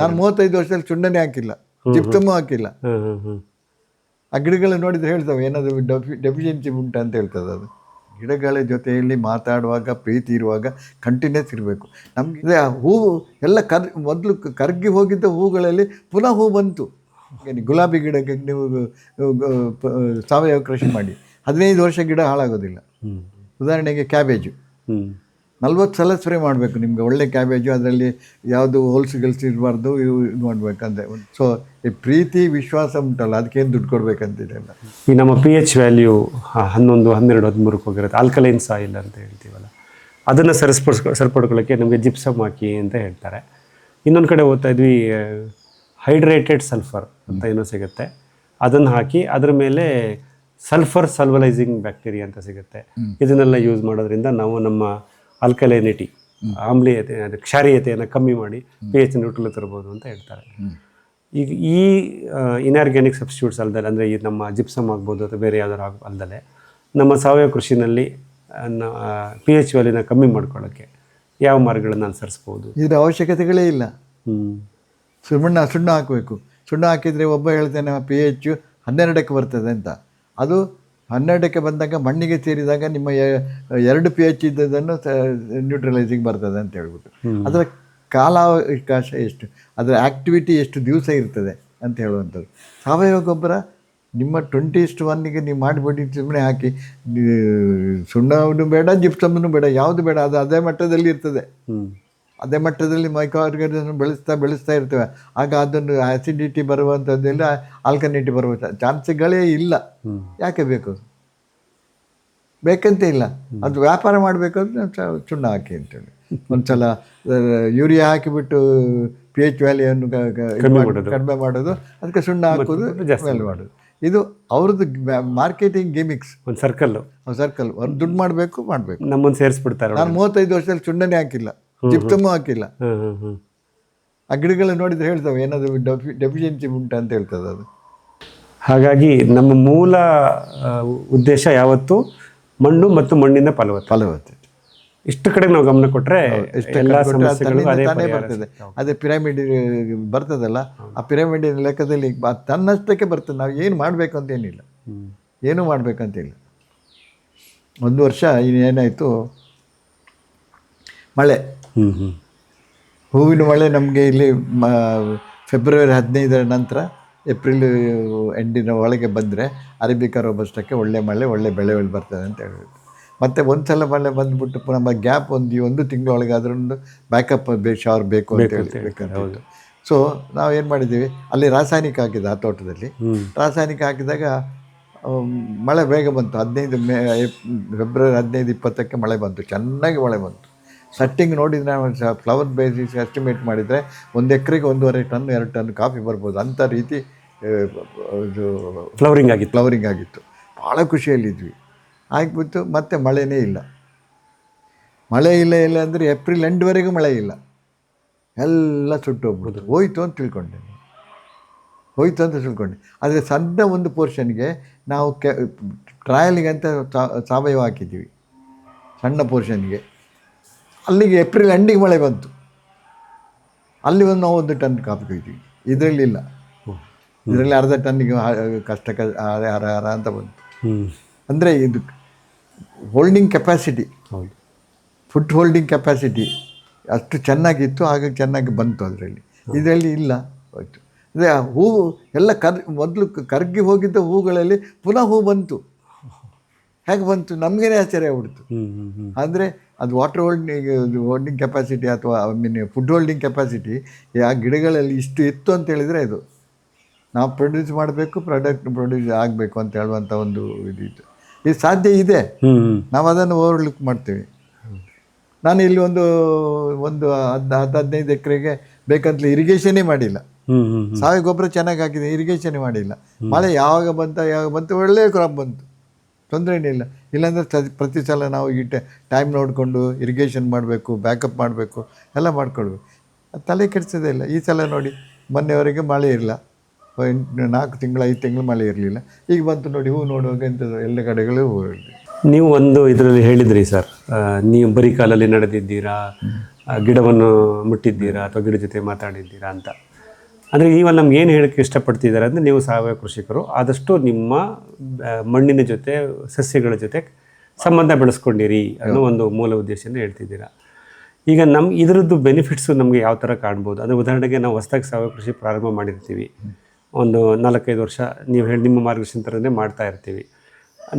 ನಾನು ಮೂವತ್ತೈದು ವರ್ಷದಲ್ಲಿ ಚುಂಡನೆ ಹಾಕಿಲ್ಲ ಜಿಪ್ತಮ್ಮು ಹಾಕಿಲ್ಲ. ಆ ಗಿಡಗಳು ನೋಡಿದ್ರೆ ಹೇಳ್ತವೆ ಏನಾದರೂ ಡೆಫಿ ಡೆಫಿಷಿಯನ್ಸಿ ಉಂಟು ಅಂತ ಹೇಳ್ತದೆ ಅದು. ಗಿಡಗಳ ಜೊತೆಯಲ್ಲಿ ಮಾತಾಡುವಾಗ ಪ್ರೀತಿ ಇರುವಾಗ ಕಂಟಿನ್ಯೂಸ್ ಇರಬೇಕು. ನಮಗೆ ಹೂವು ಎಲ್ಲ ಕರ್ ಮೊದಲು ಕರ್ಗಿ ಹೋಗಿದ್ದ ಹೂಗಳಲ್ಲಿ ಪುನಃ ಹೂ ಬಂತು. ಗುಲಾಬಿ ಗಿಡಕ್ಕೆ ನೀವು ಸಾವಯವ ಕೃಷಿ ಮಾಡಿ. ಹದಿನೈದು ವರ್ಷ ಗಿಡ ಹಾಳಾಗೋದಿಲ್ಲ. ಉದಾಹರಣೆಗೆ ಕ್ಯಾಬೇಜು. ನಲ್ವತ್ತು ಸಲ ಸ್ಪ್ರೇ ಮಾಡಬೇಕು ನಿಮಗೆ ಒಳ್ಳೆ ಕ್ಯಾಬೇಜು ಅದರಲ್ಲಿ ಯಾವುದು ಹೋಲ್ಸ್ ಗಿಲ್ಸ್ ಇರಬಾರ್ದು ಇದು ಮಾಡಬೇಕಂತೆ. ಸೊ ಈ ಪ್ರೀತಿ ವಿಶ್ವಾಸ ಉಂಟಲ್ಲ ಅದಕ್ಕೇನು ದುಡ್ಡು ಕೊಡಬೇಕಂತಿದೆಲ್ಲ ಈ ನಮ್ಮ ಪಿ ಎಚ್ ವ್ಯಾಲ್ಯೂ ಹನ್ನೊಂದು ಹನ್ನೆರಡು ಹದಿಮೂರಕ್ಕೆ ಹೋಗಿರುತ್ತೆ ಆಲ್ಕಲೈನ್ ಸಾಯಿಲ್ ಅಂತ ಹೇಳ್ತೀವಲ್ಲ. ಅದನ್ನು ಸರಿಸ್ಪಡ್ಸ್ಕೊ ಸರಿಪಡ್ಕೊಳ್ಳೋಕ್ಕೆ ನಮಗೆ ಜಿಪ್ಸಮ್ ಹಾಕಿ ಅಂತ ಹೇಳ್ತಾರೆ. ಇನ್ನೊಂದು ಕಡೆ ಓದ್ತಾ ಇದ್ವಿ ಹೈಡ್ರೇಟೆಡ್ ಸಲ್ಫರ್ ಅಂತ ಏನೋ ಸಿಗುತ್ತೆ. ಅದನ್ನು ಹಾಕಿ ಅದರ ಮೇಲೆ ಸಲ್ಫರ್ ಸಲ್ವಲೈಸಿಂಗ್ ಬ್ಯಾಕ್ಟೀರಿಯಾ ಅಂತ ಸಿಗುತ್ತೆ. ಇದನ್ನೆಲ್ಲ ಯೂಸ್ ಮಾಡೋದ್ರಿಂದ ನಾವು ನಮ್ಮ ಆಲ್ಕಲೈನಿಟಿ ಆಮ್ಲೀಯತೆ ಅದು ಕ್ಷಾರೀಯತೆಯನ್ನು ಕಮ್ಮಿ ಮಾಡಿ ಪಿ ಎಚ್ ನ್ಯೂಟ್ರಲ್ ತರ್ಬೋದು ಅಂತ ಹೇಳ್ತಾರೆ. ಈಗ ಈ ಇನ್ಆರ್ಗ್ಯಾನಿಕ್ ಸಬ್ಸ್ಟಿಟ್ಯೂಟ್ಸ್ ಅಲ್ದಲೆ ಅಂದರೆ ಈ ನಮ್ಮ ಜಿಪ್ಸಮ್ ಆಗ್ಬೋದು ಅಥವಾ ಬೇರೆ ಯಾವ್ದಾರು ಆಗ ಅಲ್ದಲೆ ನಮ್ಮ ಸಾವಯವ ಕೃಷಿನಲ್ಲಿ ಪಿ ಎಚ್ ವ್ಯಾಲ್ಯೂನ ಕಮ್ಮಿ ಮಾಡ್ಕೊಳ್ಳೋಕ್ಕೆ ಯಾವ ಮಾರ್ಗಗಳನ್ನು ಅನುಸರಿಸ್ಬೋದು? ಇದರ ಅವಶ್ಯಕತೆಗಳೇ ಇಲ್ಲ. ಹ್ಞೂ ಸುಣ್ಣ ಸುಣ್ಣ ಹಾಕಬೇಕು. ಸುಣ್ಣ ಹಾಕಿದರೆ ಒಬ್ಬ ಹೇಳ್ತಾನೆ ಪಿ ಎಚ್ ಹನ್ನೆರಡಕ್ಕೆ ಬರ್ತದೆ ಅಂತ. ಅದು ಹನ್ನೆರಡಕ್ಕೆ ಬಂದಾಗ ಮಣ್ಣಿಗೆ ಸೇರಿದಾಗ ನಿಮ್ಮ ಎರಡು ಪಿ ಎಚ್ ಇದ್ದದನ್ನು ನ್ಯೂಟ್ರಲೈಸಿಂಗ್ ಬರ್ತದೆ ಅಂತ ಹೇಳ್ಬಿಟ್ಟು. ಅದರ ಕಾಲಾವಕಾಶ ಎಷ್ಟು? ಅದರ ಆ್ಯಕ್ಟಿವಿಟಿ ಎಷ್ಟು ದಿವಸ ಇರ್ತದೆ ಅಂತ ಹೇಳುವಂಥದ್ದು. ಸಾವಯವ ಗೊಬ್ಬರ ನಿಮ್ಮ ಟ್ವೆಂಟಿ ಇಷ್ಟು ಒನ್ನಿಗೆ ನೀವು ಮಾಡಿಬಿಟ್ಟು ಸುಮ್ಮನೆ ಹಾಕಿ. ಸುಣ್ಣವನ್ನು ಬೇಡ ಜಿಪ್ಸಮ್ಮನ್ನು ಬೇಡ ಯಾವುದು ಬೇಡ ಅದು ಅದೇ ಮಟ್ಟದಲ್ಲಿ ಇರ್ತದೆ. ಅದೇ ಮಟ್ಟದಲ್ಲಿ ಮೈಕ್ರೋ ಆರ್ಗಾನಿಸಮ್ ಬೆಳೆಸ್ತಾ ಬೆಳೆಸ್ತಾ ಇರ್ತೇವೆ. ಆಗ ಅದನ್ನು ಆ್ಯಸಿಡಿಟಿ ಬರುವಂಥದ್ದೆಲ್ಲ ಆಲ್ಕನಿಟಿ ಬರುವ ಚಾನ್ಸ್ಗಳೇ ಇಲ್ಲ. ಯಾಕೆ ಬೇಕು? ಬೇಕಂತ ಇಲ್ಲ. ಅದು ವ್ಯಾಪಾರ ಮಾಡಬೇಕಾದ್ರೆ ಚುಣ್ಣ ಹಾಕಿ ಅಂತೇಳಿ. ಒಂದ್ಸಲ ಯೂರಿಯಾ ಹಾಕಿಬಿಟ್ಟು ಪಿ ಎಚ್ ವ್ಯಾಲಿಯನ್ನು ಕಡಿಮೆ ಮಾಡೋದು. ಅದಕ್ಕೆ ಸುಣ್ಣ ಹಾಕೋದು ವ್ಯಾಲ್ಯೂ ಮಾಡೋದು. ಇದು ಅವ್ರದ್ದು ಮಾರ್ಕೆಟಿಂಗ್ ಗೇಮಿಕ್ಸ್ ಒಂದು ಸರ್ಕಲ್ಲು ಸರ್ಕಲ್ ಒಂದು ದುಡ್ಡು ಮಾಡಬೇಕು ಮಾಡಬೇಕು. ನಮ್ಮನ್ನು ಸೇರಿಸ್ಬಿಡ್ತಾರೆ ನಾನು ಮೂವತ್ತೈದು ವರ್ಷದಲ್ಲಿ ಸುಣ್ಣನೇ ಹಾಕಿಲ್ಲ. ಜಿಪ್ತಮ್ಮು ಹಾಕಿಲ್ಲ. ಆ ಗಿಡಗಳು ನೋಡಿದ್ರೆ ಹೇಳ್ತವೆ ಏನಾದರೂ ಡೆಫಿ ಡೆಫಿಷಿಯನ್ಸಿ ಉಂಟು ಅಂತ ಹೇಳ್ತದೆ ಅದು. ಹಾಗಾಗಿ ನಮ್ಮ ಮೂಲ ಉದ್ದೇಶ ಯಾವತ್ತು ಮಣ್ಣು ಮತ್ತು ಮಣ್ಣಿನ ಫಲವತ್ತತೆ. ಫಲವತ್ತೆ ಇಷ್ಟು ಕಡೆ ನಾವು ಗಮನ ಕೊಟ್ಟರೆ ತಾನೇ ಬರ್ತದೆ. ಅದೇ ಪಿರಮಿಡ್ ಬರ್ತದಲ್ಲ ಆ ಪಿರಮಿಡಿನ ಲೆಕ್ಕದಲ್ಲಿ ತನ್ನಷ್ಟಕ್ಕೆ ಬರ್ತದೆ. ನಾವು ಏನು ಮಾಡಬೇಕು ಅಂತ ಏನಿಲ್ಲ. ಮಾಡಬೇಕು ಏನೂ ಮಾಡಬೇಕಂತಿಲ್ಲ ಒಂದು ವರ್ಷ ಏನಾಯಿತು? ಮಳೆ. ಹೂವಿನ ಮಳೆ ನಮಗೆ ಇಲ್ಲಿ ಮ ಫೆಬ್ರವರಿ ಹದಿನೈದರ ನಂತರ ಏಪ್ರಿಲ್ ಎಂಡಿನ ಒಳಗೆ ಬಂದರೆ ಅರೇಬಿಕಾ ರೋಬಸ್ಟಕ್ಕೆ ಒಳ್ಳೆ ಮಳೆ ಒಳ್ಳೆ ಬೆಳೆಗಳು ಬರ್ತದೆ ಅಂತ ಹೇಳಿದ್ರು ಮತ್ತು ಒಂದು ಸಲ ಮಳೆ ಬಂದುಬಿಟ್ಟು ಪುನಃ ಗ್ಯಾಪ್ ಒಂದು ಒಂದು ತಿಂಗಳೊಳಗೆ ಅದರೊಂದು ಬ್ಯಾಕಪ್ ಬೇ ಶವರ್ ಬೇಕು ಅಂತ ಹೇಳಿ ಬೇಕಂತ ಸೊ ನಾವು ಏನು ಮಾಡಿದ್ದೀವಿ ಅಲ್ಲಿ ರಾಸಾಯನಿಕ ಹಾಕಿದ್ದು ಆ ತೋಟದಲ್ಲಿ. ರಾಸಾಯನಿಕ ಹಾಕಿದಾಗ ಮಳೆ ಬೇಗ ಬಂತು. ಹದಿನೈದು ಮೇ ಫೆಬ್ರವರಿ ಹದಿನೈದು ಇಪ್ಪತ್ತಕ್ಕೆ ಮಳೆ ಬಂತು. ಚೆನ್ನಾಗಿ ಮಳೆ ಬಂತು. ಸಟ್ಟಿಂಗ್ ನೋಡಿದ್ರೆ ನಾವು ಫ್ಲವರ್ ಬೇಸಿಸ್ ಎಸ್ಟಿಮೇಟ್ ಮಾಡಿದರೆ ಒಂದು ಎಕರೆಗೆ ಒಂದೂವರೆ ಟನ್ ಎರಡು ಟನ್ ಕಾಫಿ ಬರ್ಬೋದು. ಅಂಥ ರೀತಿ ಇದು ಫ್ಲವರಿಂಗ್ ಆಗಿತ್ತು. ಫ್ಲವರಿಂಗ್ ಆಗಿತ್ತು. ಭಾಳ ಖುಷಿಯಲ್ಲಿದ್ವಿ. ಆಗಿಬಿಟ್ಟು ಮತ್ತೆ ಮಳೆನೇ ಇಲ್ಲ. ಮಳೆ ಇಲ್ಲ ಇಲ್ಲ ಅಂದರೆ ಏಪ್ರಿಲ್ ಎಂಡ್ವರೆಗೂ ಮಳೆ ಇಲ್ಲ. ಎಲ್ಲ ಸುಟ್ಟು ಹೋಗ್ಬೋದು ಹೋಯ್ತು ಅಂತ ತಿಳ್ಕೊಂಡೆ ಹೋಯ್ತು ಅಂತ ತಿಳ್ಕೊಂಡೆ. ಆದರೆ ಸಣ್ಣ ಒಂದು ಪೋರ್ಷನ್ಗೆ ನಾವು ಕೆ ಟ್ರಯಲ್ಗೆ ಅಂತ ಸಾವಯವ ಹಾಕಿದ್ದೀವಿ. ಸಣ್ಣ ಪೋರ್ಷನ್ಗೆ ಅಲ್ಲಿಗೆ ಏಪ್ರಿಲ್ ಎಂಡಿಗೆ ಮಳೆ ಬಂತು. ಅಲ್ಲಿ ಒಂದು ನಾವು ಒಂದು ಟನ್ ಕಾಫಿ ಕೊಯ್ತೀವಿ ಇದರಲ್ಲಿ ಇಲ್ಲ. ಇದರಲ್ಲಿ ಅರ್ಧ ಟನ್ನಿಗೆ ಕಷ್ಟ ಅರೆ ಹರ ಹರ ಹರ ಅಂತ ಬಂತು. ಅಂದರೆ ಇದು holding capacity food holding capacity ಅಷ್ಟು ಚೆನ್ನಾಗಿತ್ತು ಆಗ ಚೆನ್ನಾಗಿ ಬಂತು ಅದರಲ್ಲಿ. ಇದರಲ್ಲಿ ಇಲ್ಲ. ಹೋಯ್ತು ಅಂದರೆ ಹೂವು ಎಲ್ಲ ಕರ್ ಮೊದಲು ಕರ್ಗಿ ಹೋಗಿದ್ದ ಹೂಗಳಲ್ಲಿ ಪುನಃ ಹೂ ಬಂತು. ಹೇಗೆ ಬಂತು? ನಮಗೇನೆ ಆಶ್ಚರ್ಯ ಆಗ್ಬಿಡ್ತು. ಅಂದರೆ ಅದು ವಾಟರ್ ಹೋಲ್ಡಿಂಗ್ ಹೋಲ್ಡಿಂಗ್ ಕೆಪಾಸಿಟಿ ಅಥವಾ I mean food holding capacity ಆ ಗಿಡಗಳಲ್ಲಿ ಇಷ್ಟು ಇತ್ತು ಅಂತ ಹೇಳಿದರೆ ಇದು. ನಾವು ಪ್ರೊಡ್ಯೂಸ್ ಮಾಡಬೇಕು ಪ್ರಾಡಕ್ಟ್ ಪ್ರೊಡ್ಯೂಸ್ ಆಗಬೇಕು ಅಂತ ಹೇಳುವಂಥ ಒಂದು ಇದು ಇತ್ತು. ಇದು ಸಾಧ್ಯ ಇದೆ. ನಾವು ಅದನ್ನು ಓವರ್ಲುಕ್ ಮಾಡ್ತೀವಿ. ನಾನು ಇಲ್ಲಿ ಒಂದು ಒಂದು ಹದ್ ಹತ್ತು ಹದಿನೈದು ಎಕರೆಗೆ ಬೇಕಂತಲೇ ಇರಿಗೇಷನೇ ಮಾಡಿಲ್ಲ. ಸಾವಯವ ಗೊಬ್ಬರ ಚೆನ್ನಾಗಿ ಹಾಕಿದೆ ಇರಿಗೇಷನ್ ಮಾಡಿಲ್ಲ. ಮಳೆ ಯಾವಾಗ ಬಂತ ಯಾವಾಗ ಬಂತು ಒಳ್ಳೆಯ ಕ್ರಾಪ್ ಬಂತು. ತೊಂದರೆ ಏನಿಲ್ಲ. ಇಲ್ಲಾಂದರೆ ತ, ಪ್ರತಿ ಸಲ ನಾವು ಈ ಟೈಮ್ ನೋಡಿಕೊಂಡು ಇರಿಗೇಷನ್ ಮಾಡಬೇಕು ಬ್ಯಾಕಪ್ ಮಾಡಬೇಕು, ಎಲ್ಲ ಮಾಡ್ಕೊಳ್ಬೇಕು. ತಲೆ ಕೆಡಿಸೋದೇ ಇಲ್ಲ. ಈ ಸಲ ನೋಡಿ, ಮೊನ್ನೆವರೆಗೆ ಮಳೆ ಇರಲ್ಲ ಎಂಟು, ನಾಲ್ಕು ತಿಂಗಳು, ಐದು ತಿಂಗಳು ಮಳೆ ಇರಲಿಲ್ಲ. ಈಗ ಬಂತು ನೋಡಿ ಹೂ ನೋಡುವಾಗ ಎಂಥದ್ದು ಎಲ್ಲ ಕಡೆಗಳು ಹೂ ನೀವು ಒಂದು ಇದರಲ್ಲಿ ಹೇಳಿದ್ರಿ ಸರ್ ನೀವು ಬರೀ ಕಾಲಲ್ಲಿ ನಡೆದಿದ್ದೀರಾ ಗಿಡವನ್ನು ಮುಟ್ಟಿದ್ದೀರಾ ಅಥವಾ ಗಿಡ ಜೊತೆ ಮಾತಾಡಿದ್ದೀರಾ ಅಂತ. ಅಂದರೆ ಇವಾಗ ನಮ್ಗೆ ಏನು ಹೇಳೋಕ್ಕೆ ಇಷ್ಟಪಡ್ತಿದ್ದಾರೆ ಅಂದರೆ ನೀವು ಸಾವಯವ ಕೃಷಿಕರು, ಆದಷ್ಟು ನಿಮ್ಮ ಮಣ್ಣಿನ ಜೊತೆ, ಸಸ್ಯಗಳ ಜೊತೆ ಸಂಬಂಧ ಬೆಳೆಸ್ಕೊಂಡಿರಿ ಅನ್ನೋ ಒಂದು ಮೂಲ ಉದ್ದೇಶನ ಹೇಳ್ತಿದ್ದೀರಾ. ಈಗ ನಮ್ಮ ಇದರದ್ದು ಬೆನಿಫಿಟ್ಸು ನಮಗೆ ಯಾವ ಥರ ಕಾಣ್ಬೋದು? ಅಂದರೆ ಉದಾಹರಣೆಗೆ ನಾವು ಹೊಸ್ದಾಗಿ ಸಾವಯವ ಕೃಷಿ ಪ್ರಾರಂಭ ಮಾಡಿರ್ತೀವಿ. ಒಂದು ನಾಲ್ಕೈದು ವರ್ಷ ನೀವು ಹೇಳಿ ನಿಮ್ಮ ಮಾರ್ಗದರ್ಶನ ಥರನೇ ಮಾಡ್ತಾ ಇರ್ತೀವಿ.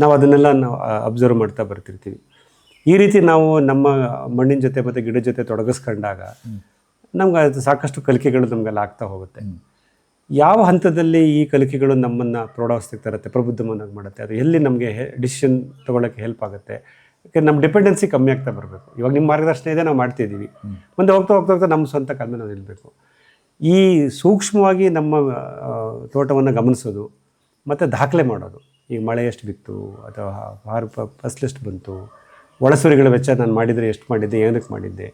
ನಾವು ಅದನ್ನೆಲ್ಲ ನಾವು ಅಬ್ಸರ್ವ್ ಮಾಡ್ತಾ ಬರ್ತಿರ್ತೀವಿ. ಈ ರೀತಿ ನಾವು ನಮ್ಮ ಮಣ್ಣಿನ ಜೊತೆ ಮತ್ತು ಗಿಡದ ಜೊತೆ ತೊಡಗಿಸ್ಕೊಂಡಾಗ ನಮ್ಗೆ ಅದು ಸಾಕಷ್ಟು ಕಲಿಕೆಗಳು ನಮಗೆಲ್ಲ ಆಗ್ತಾ ಹೋಗುತ್ತೆ. ಯಾವ ಹಂತದಲ್ಲಿ ಈ ಕಲಿಕೆಗಳು ನಮ್ಮನ್ನು ಪ್ರೌಢಾವಸ್ಥೆಗೆ ತರುತ್ತೆ ಪ್ರಬುದ್ಧಮನಾಗಿ ಮಾಡುತ್ತೆ ಅದು ಎಲ್ಲಿ ನಮಗೆ ಡಿಸಿಷನ್ ತೊಗೊಳಕ್ಕೆ ಹೆಲ್ಪ್ ಆಗುತ್ತೆ? ಯಾಕೆ ನಮ್ಮ ಡಿಪೆಂಡೆನ್ಸಿ ಕಮ್ಮಿ ಆಗ್ತಾ ಬರಬೇಕು. ಇವಾಗ ನಿಮ್ಮ ಮಾರ್ಗದರ್ಶನ ಇದೆ ನಾವು ಮಾಡ್ತಿದ್ದೀವಿ ಮುಂದೆ ಹೋಗ್ತಾ ಹೋಗ್ತಾ ಹೋಗ್ತಾ ನಮ್ಮ ಸ್ವಂತ ಕಾಲ ನಾವು ನಿಲ್ಲಬೇಕು ಈ ಸೂಕ್ಷ್ಮವಾಗಿ ನಮ್ಮ ತೋಟವನ್ನು ಗಮನಿಸೋದು ಮತ್ತು ದಾಖಲೆ ಮಾಡೋದು. ಈಗ ಮಳೆ ಎಷ್ಟು ಬಿತ್ತು ಅಥವಾ ಫಾರ್ ಫಸ್ಟ್ ಎಷ್ಟು ಬಂತು ಒಳಸುರಿಗಳ ವೆಚ್ಚ ನಾನು ಮಾಡಿದರೆ ಎಷ್ಟು ಮಾಡಿದ್ದೆ ಏನಕ್ಕೆ ಮಾಡಿದ್ದೆ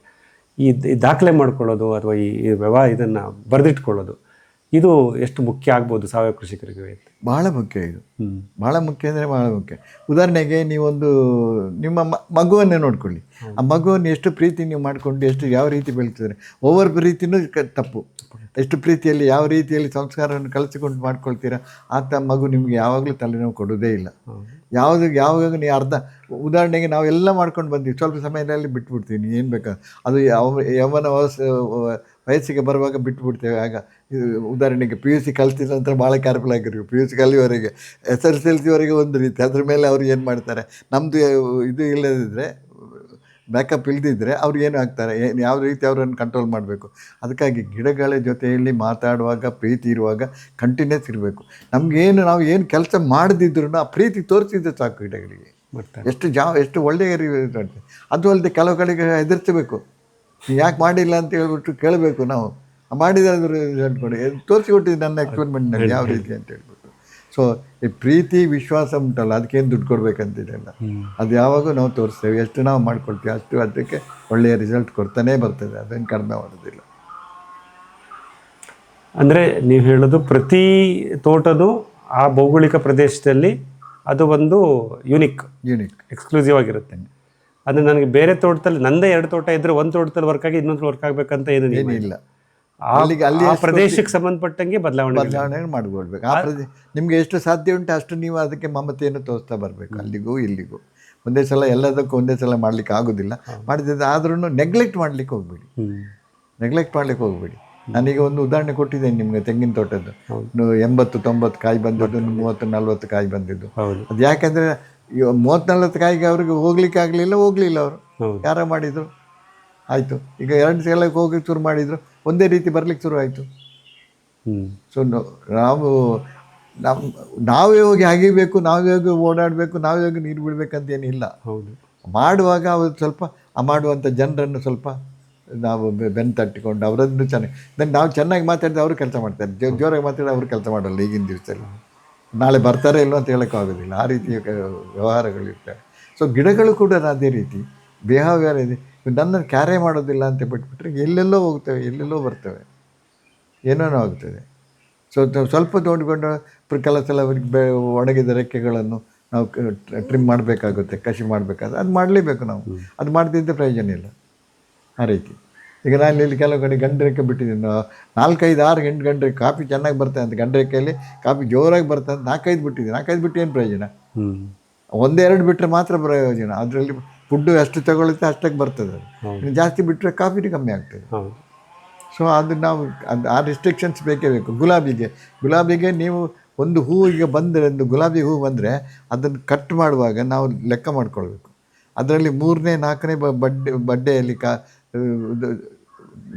ಈ ದಾಖಲೆ ಮಾಡ್ಕೊಳ್ಳೋದು ಅಥವಾ ಈ ವ್ಯವಹಾರ ಇದನ್ನು ಬರೆದಿಟ್ಕೊಳ್ಳೋದು ಇದು ಎಷ್ಟು ಮುಖ್ಯ ಆಗ್ಬೋದು ಸಾವಯವ ಕೃಷಿಕರಿಗೆ ಬಹಳ ಮುಖ್ಯ ಇದು. ಹ್ಞೂ ಭಾಳ ಮುಖ್ಯ ಅಂದರೆ ಭಾಳ ಮುಖ್ಯ. ಉದಾಹರಣೆಗೆ ನೀವೊಂದು ನಿಮ್ಮ ಮ ಮಗುವನ್ನೇ ನೋಡ್ಕೊಳ್ಳಿ. ಆ ಮಗುವನ್ನು ಎಷ್ಟು ಪ್ರೀತಿ ನೀವು ಮಾಡಿಕೊಂಡು ಎಷ್ಟು ಯಾವ ರೀತಿ ಬೆಳೀತಿದ್ರೆ ಓವರ್ ಪ್ರೀತಿನೂ ತಪ್ಪು. ಎಷ್ಟು ಪ್ರೀತಿಯಲ್ಲಿ ಯಾವ ರೀತಿಯಲ್ಲಿ ಸಂಸ್ಕಾರವನ್ನು ಕಲಿಸಿಕೊಂಡು ಮಾಡ್ಕೊಳ್ತೀರಾ ಆತ ಮಗು ನಿಮಗೆ ಯಾವಾಗಲೂ ತಲೆನೋವು ಕೊಡೋದೇ ಇಲ್ಲ. ಯಾವುದು ಯಾವಾಗ ನೀವು ಅರ್ಧ, ಉದಾಹರಣೆಗೆ ನಾವು ಎಲ್ಲ ಮಾಡ್ಕೊಂಡು ಬಂದೀವಿ, ಸ್ವಲ್ಪ ಸಮಯದಲ್ಲಿ ಬಿಟ್ಬಿಡ್ತೀವಿ ಏನು ಬೇಕಾ? ಅದು ಯಾವ ಯಾವನ ವಯಸ್ಸು, ವಯಸ್ಸಿಗೆ ಬರುವಾಗ ಬಿಟ್ಬಿಡ್ತೇವೆ. ಆಗ ಉದಾಹರಣೆಗೆ ಪಿ ಯು ಸಿ ಕಲ್ತಿದ ನಂತರ ಭಾಳ ಕೇರ್ಫುಲ್ ಆಗಿರ್ಬೇಕು ಪಿ ಯು ಸಿ ಕಲಿಯುವವರೆಗೆ ಎಸ್ ಎಲ್ ಸಿ ಎಲ್ ಸಿವರೆಗೆ ಒಂದು ರೀತಿ. ಅದ್ರ ಮೇಲೆ ಅವ್ರು ಏನು ಮಾಡ್ತಾರೆ? ನಮ್ಮದು ಇದು ಇಲ್ಲದಿದ್ದರೆ ಬ್ಯಾಕಪ್ ಇಲ್ದಿದ್ದರೆ ಅವ್ರು ಏನು ಆಗ್ತಾರೆ? ಏನು ಯಾವ ರೀತಿ ಅವರನ್ನು ಕಂಟ್ರೋಲ್ ಮಾಡಬೇಕು? ಅದಕ್ಕಾಗಿ ಗಿಡಗಳ ಜೊತೆಯಲ್ಲಿ ಮಾತಾಡುವಾಗ ಪ್ರೀತಿ ಇರುವಾಗ ಕಂಟಿನ್ಯೂಸ್ ಇರಬೇಕು. ನಮಗೇನು ನಾವು ಏನು ಕೆಲಸ ಮಾಡದಿದ್ರು ಆ ಪ್ರೀತಿ ತೋರಿಸಿದ್ರೆ ಸಾಕು ಗಿಡಗಳಿಗೆ. ಬರ್ತಾರೆ. ಎಷ್ಟು ಜಾ ಎಷ್ಟು ಒಳ್ಳೆಯ. ಅದು ಅಲ್ಲದೆ ಕೆಲವು ಕಡೆಗೆ ಹೆದರ್ಸಬೇಕು. ಯಾಕೆ ಮಾಡಿಲ್ಲ ಅಂತ ಹೇಳ್ಬಿಟ್ಟು ಕೇಳಬೇಕು ನಾವು. ಮಾಡಿದ್ರೆ ಅದ್ರ ರಿಸಲ್ಟ್ ಕೊಡಿ. ತೋರಿಸಿ ಕೊಟ್ಟಿದ್ದು ನನ್ನ ಎಕ್ಸ್ಪೆರಿಮೆಂಟ್ನಲ್ಲಿ ಯಾವ ರೀತಿ ಅಂತ ಹೇಳ್ಬಿಟ್ಟು. ಸೊ ಈ ಪ್ರೀತಿ ವಿಶ್ವಾಸ ಉಂಟಲ್ಲ ಅದಕ್ಕೇನು ದುಡ್ಡು ಕೊಡ್ಬೇಕಂತಿದೆಲ್ಲ? ಅದು ಯಾವಾಗೂ ನಾವು ತೋರಿಸ್ತೇವೆ. ಎಷ್ಟು ನಾವು ಮಾಡ್ಕೊಳ್ತೀವಿ ಅಷ್ಟು ಅದಕ್ಕೆ ಒಳ್ಳೆಯ ರಿಸಲ್ಟ್ ಕೊಡ್ತಾನೇ ಬರ್ತದೆ. ಅದೇನು ಕಡಿಮೆ ಮಾಡೋದಿಲ್ಲ ಅಂದರೆ ನೀವು ಹೇಳೋದು ಪ್ರತಿ ತೋಟನೂ ಆ ಭೌಗೋಳಿಕ ಪ್ರದೇಶದಲ್ಲಿ ಅದು ಒಂದು ಯುನಿಕ್ ಯುನಿಕ್ ಎಕ್ಸ್ಕ್ಲೂಸಿವ್ ಆಗಿರುತ್ತೆ. ಅಂದರೆ ನನಗೆ ಬೇರೆ ತೋಟದಲ್ಲಿ ನಂದೇ ಎರಡು ತೋಟ ಇದ್ದರೆ ಒಂದು ತೋಟದಲ್ಲಿ ವರ್ಕ್ ಆಗಿ ಇನ್ನೊಂದು ವರ್ಕ್ ಆಗಬೇಕಂತ ಏನು ಇಲ್ಲ. ಅಲ್ಲಿಗೆ ಅಲ್ಲಿ ಪ್ರದೇಶಕ್ಕೆ ಸಂಬಂಧಪಟ್ಟಂಗೆ ಬದಲಾವಣೆ ಬದಲಾವಣೆ ಮಾಡ್ಕೊಳ್ಬೇಕು ಆ ಪ್ರದೇಶ ನಿಮಗೆ ಎಷ್ಟು ಸಾಧ್ಯ ಉಂಟು ಅಷ್ಟು ನೀವು ಅದಕ್ಕೆ ಮಮತೆಯನ್ನು ತೋರಿಸ್ತಾ ಬರಬೇಕು ಅಲ್ಲಿಗೂ ಇಲ್ಲಿಗೂ. ಒಂದೇ ಸಲ ಎಲ್ಲದಕ್ಕೂ ಒಂದೇ ಸಲ ಮಾಡ್ಲಿಕ್ಕೆ ಆಗೋದಿಲ್ಲ. ಮಾಡಿದ್ರೆ ಆದ್ರೂ ನೆಗ್ಲೆಕ್ಟ್ ಮಾಡ್ಲಿಕ್ಕೆ ಹೋಗ್ಬೇಡಿ. ನೆಗ್ಲೆಕ್ಟ್ ಮಾಡ್ಲಿಕ್ಕೆ ಹೋಗ್ಬೇಡಿ. ನಾನೀಗ ಒಂದು ಉದಾಹರಣೆ ಕೊಟ್ಟಿದ್ದೇನೆ ನಿಮಗೆ ತೆಂಗಿನ ತೋಟದ್ದು. ಎಂಬತ್ತು ತೊಂಬತ್ತು ಕಾಯಿ ಬಂದಿದ್ದು ಮೂವತ್ತು ನಲ್ವತ್ತು ಕಾಯಿ ಬಂದಿದ್ದು. ಅದು ಯಾಕೆಂದ್ರೆ ಮೂವತ್ತು ನಲ್ವತ್ತು ಕಾಯಿಗೆ ಅವ್ರಿಗೆ ಹೋಗ್ಲಿಕ್ಕೆ ಆಗಲಿಲ್ಲ ಹೋಗ್ಲಿಲ್ಲ ಅವರು. ಯಾರ ಮಾಡಿದ್ರು. ಆಯ್ತು ಆಯಿತು. ಈಗ ಎರಡು ಸಲಕ್ಕೆ ಹೋಗಿ ಶುರು ಮಾಡಿದರು. ಒಂದೇ ರೀತಿ ಬರಲಿಕ್ಕೆ ಶುರು ಆಯಿತು ಸೊ ನಾವು ನಮ್ಮ ನಾವೇ ಹೋಗಿ ಆಗಿಬೇಕು ನಾವೇ ಹೋಗಿ ಓಡಾಡಬೇಕು ನಾವೇ ಹೋಗಿ ನೀರು ಬಿಡಬೇಕಂತ ಏನಿಲ್ಲ ಹೌದು. ಮಾಡುವಾಗ ಅವರು ಸ್ವಲ್ಪ ಆ ಮಾಡುವಂಥ ಜನರನ್ನು ಸ್ವಲ್ಪ ನಾವು ಬೆನ್ ಬೆನ್ನು ತಟ್ಟಿಕೊಂಡು ಅವರನ್ನು ಚೆನ್ನಾಗಿ ದೆನ್ ನಾವು ಚೆನ್ನಾಗಿ ಮಾತಾಡಿದ್ರೆ ಅವರು ಕೆಲಸ ಮಾಡ್ತಾರೆ. ಜೋ ಜೋರಾಗಿ ಮಾತಾಡಿದ್ರೆ ಅವರು ಕೆಲಸ ಮಾಡಲ್ಲ ಈಗಿನ ದಿವಸದಲ್ಲಿ. ನಾಳೆ ಬರ್ತಾರೆ ಇಲ್ಲೋ ಅಂತ ಹೇಳೋಕ್ಕಾಗೋದಿಲ್ಲ ಆ ರೀತಿಯ ವ್ಯವಹಾರಗಳಿರ್ತವೆ ಸೊ ಗಿಡಗಳು ಕೂಡ ಅದೇ ರೀತಿ. ಬಿಹೇವಿಯರ್ ಇದೆ. ನನ್ನನ್ನು ಕ್ಯಾರೇ ಮಾಡೋದಿಲ್ಲ ಅಂತ ಬಿಟ್ಬಿಟ್ರೆ ಎಲ್ಲೆಲ್ಲೋ ಹೋಗ್ತವೆ ಎಲ್ಲೆಲ್ಲೋ ಬರ್ತವೆ. ಏನೇನೋ ಆಗ್ತದೆ. ಸೊ ಸ್ವಲ್ಪ ನೋಡಿಕೊಂಡು ಕೆಲವು ಸಲ ಬೆ ಒಣಗಿದ ರೆಕ್ಕೆಗಳನ್ನು ನಾವು ಟ್ರಿಮ್ ಮಾಡಬೇಕಾಗುತ್ತೆ ಕಸಿ ಮಾಡಬೇಕಾದ್ರೆ ಅದು ಮಾಡಲೇಬೇಕು ನಾವು. ಅದು ಮಾಡದಿದ್ದ ಪ್ರಯೋಜನ ಇಲ್ಲ. ಆ ರೀತಿ. ಈಗ ನಾನು ಇಲ್ಲಿ ಕೆಲವು ಕಡೆ ಗಂಡು ರೆಕ್ಕೆ ಬಿಟ್ಟಿದ್ದೀನಿ. ನಾಲ್ಕೈದು ಆರು ಎಂಟು ಗಂಟೆ ಕಾಫಿ ಚೆನ್ನಾಗಿ ಬರ್ತದೆ ಅಂತ. ಗಂಡು ರೆಕ್ಕೆಯಲ್ಲಿ ಕಾಫಿ ಜೋರಾಗಿ ಬರ್ತದೆ ಅಂತ ನಾಲ್ಕೈದು ಬಿಟ್ಟಿದ್ದೀನಿ. ನಾಲ್ಕೈದು ಬಿಟ್ಟು ಏನು ಪ್ರಯೋಜನ? ಒಂದೆರಡು ಬಿಟ್ಟರೆ ಮಾತ್ರ ಪ್ರಯೋಜನ. ಅದರಲ್ಲಿ ಫುಡ್ಡು ಎಷ್ಟು ತಗೊಳುತ್ತೆ ಅಷ್ಟಕ್ಕೆ ಬರ್ತದೆ. ಅದು. ಇನ್ನು ಜಾಸ್ತಿ ಬಿಟ್ಟರೆ ಕಾಫಿನೂ ಕಮ್ಮಿ ಆಗ್ತದೆ. ಸೊ ಅದು ನಾವು ಅದು ಆ ರಿಸ್ಟ್ರಿಕ್ಷನ್ಸ್ ಬೇಕೇ ಬೇಕು. ಗುಲಾಬಿಗೆ ಗುಲಾಬಿಗೆ ನೀವು ಒಂದು ಹೂವಿಗೆ ಬಂದರೆ ಒಂದು ಗುಲಾಬಿ ಹೂವು ಬಂದರೆ ಅದನ್ನು ಕಟ್ ಮಾಡುವಾಗ ನಾವು ಲೆಕ್ಕ ಮಾಡ್ಕೊಳ್ಬೇಕು. ಅದರಲ್ಲಿ ಮೂರನೇ ನಾಲ್ಕನೇ ಬ ಬಡ್ಡೆ ಬಡ್ಡೆಯಲ್ಲಿ ಕಾ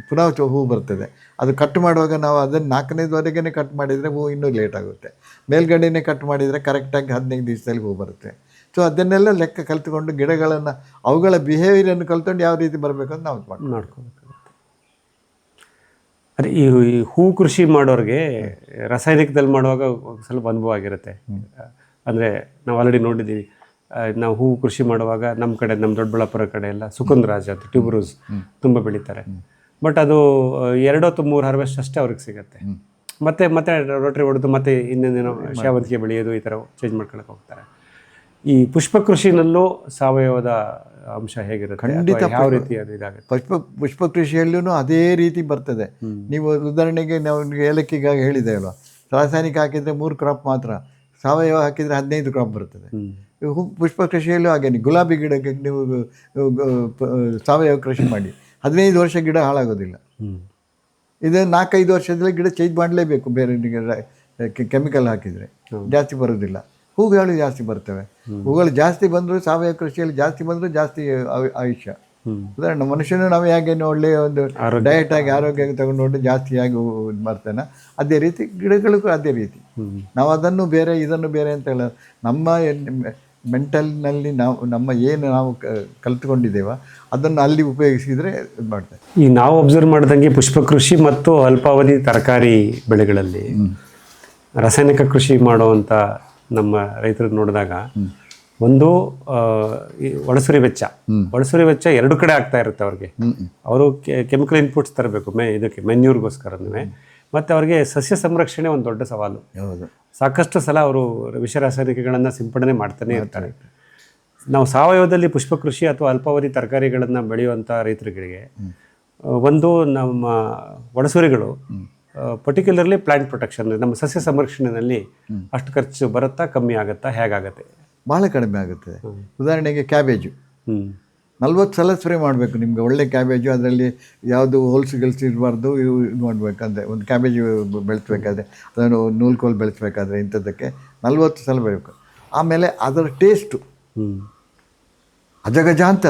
ಪುನಃ ಹೂವು ಹೂ ಬರ್ತದೆ. ಅದು ಕಟ್ ಮಾಡುವಾಗ ನಾವು ಅದನ್ನು ನಾಲ್ಕನೇದವರೆಗೇ ಕಟ್ ಮಾಡಿದರೆ ಹೂವು ಇನ್ನೂ ಲೇಟ್ ಆಗುತ್ತೆ. ಮೇಲ್ಗಡೆನೇ ಕಟ್ ಮಾಡಿದರೆ ಕರೆಕ್ಟಾಗಿ ಹದಿನೈದು ದಿವಸದಲ್ಲಿ ಹೂವು ಬರುತ್ತೆ. ಸೊ ಅದನ್ನೆಲ್ಲ ಲೆಕ್ಕ ಕಲ್ತ್ಕೊಂಡು ಗಿಡಗಳನ್ನು ಅವುಗಳ ಬಿಹೇವಿಯರನ್ನು ಕಲ್ತ್ಕೊಂಡು ಯಾವ ರೀತಿ ಬರಬೇಕು ಅಂತ ನಾವು ಮಾಡ್ಕೋಬೇಕಾಗುತ್ತೆ ಅದೇ ಈ ಹೂ ಕೃಷಿ ಮಾಡೋರಿಗೆ ರಾಸಾಯನಿಕದಲ್ಲಿ ಮಾಡುವಾಗ ಸ್ವಲ್ಪ ಅನುಭವ ಆಗಿರುತ್ತೆ. ಅಂದರೆ ನಾವು ಆಲ್ರೆಡಿ ನೋಡಿದ್ದೀವಿ. ನಾವು ಹೂ ಕೃಷಿ ಮಾಡುವಾಗ ನಮ್ಮ ಕಡೆ ನಮ್ಮ ದೊಡ್ಡಬಳ್ಳಾಪುರ ಕಡೆ ಎಲ್ಲ ಸುಕುಂದ್ರಾಜ್ ಅಂತ ಟ್ಯೂಬ್ರೂಸ್ ತುಂಬ ಬೆಳೀತಾರೆ. ಬಟ್ ಅದು ಎರಡೊತ್ತು ಎರಡು ಅಥವಾ ಮೂರು ಹಾರ್ವೆಸ್ಟ್ ಅಷ್ಟೇ ಅವ್ರಿಗೆ ಸಿಗುತ್ತೆ. ಮತ್ತೆ ಮತ್ತೆ ರೋಟ್ರಿ ಹೊಡೆದು ಮತ್ತೆ ಇನ್ನೊಂದೇನೋ ಶಾವಂತಿಗೆ ಬೆಳೆಯೋದು ಈ ಥರ ಚೇಂಜ್ ಮಾಡ್ಕೊಳಕ್ಕೆ ಹೋಗ್ತಾರೆ. ಈ ಪುಷ್ಪ ಕೃಷಿಯಲ್ಲೂ ಸಾವಯವದ ಅಂಶ ಹೇಗಿರುತ್ತೆ? ಖಂಡಿತ ಯಾವ ರೀತಿ ಅದು ಇದಾಗುತ್ತೆ? ಪುಷ್ಪ ಪುಷ್ಪ ಕೃಷಿಯಲ್ಲೂ ಅದೇ ರೀತಿ ಬರ್ತದೆ. ನೀವು ಉದಾಹರಣೆಗೆ ನಾವು ಏಲಕ್ಕಿಗಾಗಿ ಹೇಳಿದೆ ಅಲ್ವಾ? ರಾಸಾಯನಿಕ ಹಾಕಿದರೆ ಮೂರು ಕ್ರಾಪ್ ಮಾತ್ರ ಸಾವಯವ ಹಾಕಿದರೆ ಹದಿನೈದು ಕ್ರಾಪ್ ಬರ್ತದೆ. ಹೂ ಪುಷ್ಪ ಕೃಷಿಯಲ್ಲೂ ಹಾಗೇನೆ. ಗುಲಾಬಿ ಗಿಡಕ್ಕೆ ನೀವು ಸಾವಯವ ಕೃಷಿ ಮಾಡಿ. ಹದಿನೈದು ವರ್ಷ ಗಿಡ ಹಾಳಾಗೋದಿಲ್ಲ. ಇದು ನಾಲ್ಕೈದು ವರ್ಷದಲ್ಲಿ ಗಿಡ ಚೇಂಜ್ ಮಾಡಲೇಬೇಕು. ಬೇರೆ ಕೆಮಿಕಲ್ ಹಾಕಿದರೆ. ಜಾಸ್ತಿ ಬರೋದಿಲ್ಲ. ಹೂಗಳು ಜಾಸ್ತಿ ಬರ್ತವೆ. ಹೂಗಳು ಜಾಸ್ತಿ ಬಂದರೂ ಸಾವಯವ ಕೃಷಿಯಲ್ಲಿ ಜಾಸ್ತಿ ಬಂದರೂ ಜಾಸ್ತಿ ಆಯು- ಆಯುಷ್ಯ. ಉದಾಹರಣೆ ಮನುಷ್ಯನು ನಾವು ಹೇಗೆ ಒಳ್ಳೆಯ ಒಂದು. ಡಯಟ್ ಆಗಿ ಆರೋಗ್ಯ ತಗೊಂಡು ಜಾಸ್ತಿಯಾಗಿ ಇದು ಮಾಡ್ತಾನೆ ಅದೇ ರೀತಿ ಗಿಡಗಳಿಗೂ ಅದೇ ರೀತಿ. ನಾವು ಅದನ್ನು ಬೇರೆ ಇದನ್ನು ಬೇರೆ ಅಂತ ಹೇಳ ನಮ್ಮ ಮೆಂಟಲ್ನಲ್ಲಿ ನಾವು ನಮ್ಮ ಏನು ನಾವು ಕಲ್ತ್ಕೊಂಡಿದ್ದೇವ ಅದನ್ನು ಅಲ್ಲಿ ಉಪಯೋಗಿಸಿದರೆ ಇದು ಮಾಡ್ತೇವೆ. ಈ ನಾವು ಅಬ್ಸರ್ವ್ ಮಾಡಿದಂಗೆ ಪುಷ್ಪ ಕೃಷಿ ಮತ್ತು ಅಲ್ಪಾವಧಿ ತರಕಾರಿ ಬೆಳೆಗಳಲ್ಲಿ ರಾಸಾಯನಿಕ ಕೃಷಿ ಮಾಡುವಂಥ ನಮ್ಮ ರೈತರಿಗೆ ನೋಡಿದಾಗ ಒಂದು ಒಳಸುರಿ ವೆಚ್ಚ. ಒಳಸುರಿ ವೆಚ್ಚ ಎರಡು ಕಡೆ ಆಗ್ತಾ ಇರುತ್ತೆ ಅವ್ರಿಗೆ. ಅವರು ಕೆಮಿಕಲ್ ಇನ್ಪುಟ್ಸ್ ತರಬೇಕು ಮೇ ಇದಕ್ಕೆ ಮೆನ್ಯೂರ್ಗೋಸ್ಕರನೇ ಮತ್ತು ಅವ್ರಿಗೆ ಸಸ್ಯ ಸಂರಕ್ಷಣೆ ಒಂದು ದೊಡ್ಡ ಸವಾಲು. ಹೌದು. ಸಾಕಷ್ಟು ಸಲ ಅವರು ವಿಷ ರಾಸಾಯನಿಕಗಳನ್ನು ಸಿಂಪಡಣೆ ಮಾಡ್ತಾನೆ ಇರ್ತಾರೆ. ನಾವು ಸಾವಯವದಲ್ಲಿ ಪುಷ್ಪ ಕೃಷಿ ಅಥವಾ ಅಲ್ಪಾವಧಿ ತರಕಾರಿಗಳನ್ನು ಬೆಳೆಯುವಂಥ ರೈತರುಗಳಿಗೆ ಒಂದು ನಮ್ಮ ಒಳಸುರಿಗಳು ಪರ್ಟಿಕ್ಯುಲರ್ಲಿ ಪ್ಲಾಂಟ್ ಪ್ರೊಟೆಕ್ಷನ್ ನಮ್ಮ ಸಸ್ಯ ಸಂರಕ್ಷಣೆಯಲ್ಲಿ ಅಷ್ಟು ಖರ್ಚು ಬರುತ್ತಾ ಕಮ್ಮಿ ಆಗುತ್ತಾ ಹೇಗಾಗತ್ತೆ? ಭಾಳ ಕಡಿಮೆ ಆಗುತ್ತೆ. ಉದಾಹರಣೆಗೆ ಕ್ಯಾಬೇಜು ನಲ್ವತ್ತು ಸಲ ಸ್ಪ್ರೇ ಮಾಡಬೇಕು ನಿಮಗೆ ಒಳ್ಳೆ ಕ್ಯಾಬೇಜು ಅದರಲ್ಲಿ ಯಾವುದು ಹೋಲ್ಸ್ ಗಿಲ್ಸ್ ಇರಬಾರ್ದು ಇದು ಮಾಡಬೇಕಂದ್ರೆ ಒಂದು ಕ್ಯಾಬೇಜು ಬೆಳೆಸ್ಬೇಕಾದ್ರೆ ಅದನ್ನು ನೂಲ್ಕೋಲ್ ಬೆಳೆಸ್ಬೇಕಾದ್ರೆ ಇಂಥದ್ದಕ್ಕೆ ನಲ್ವತ್ತು ಸಲ ಬೆಳಬೇಕು. ಆಮೇಲೆ ಅದರ ಟೇಸ್ಟು ಅಜಗಜಾಂತರ.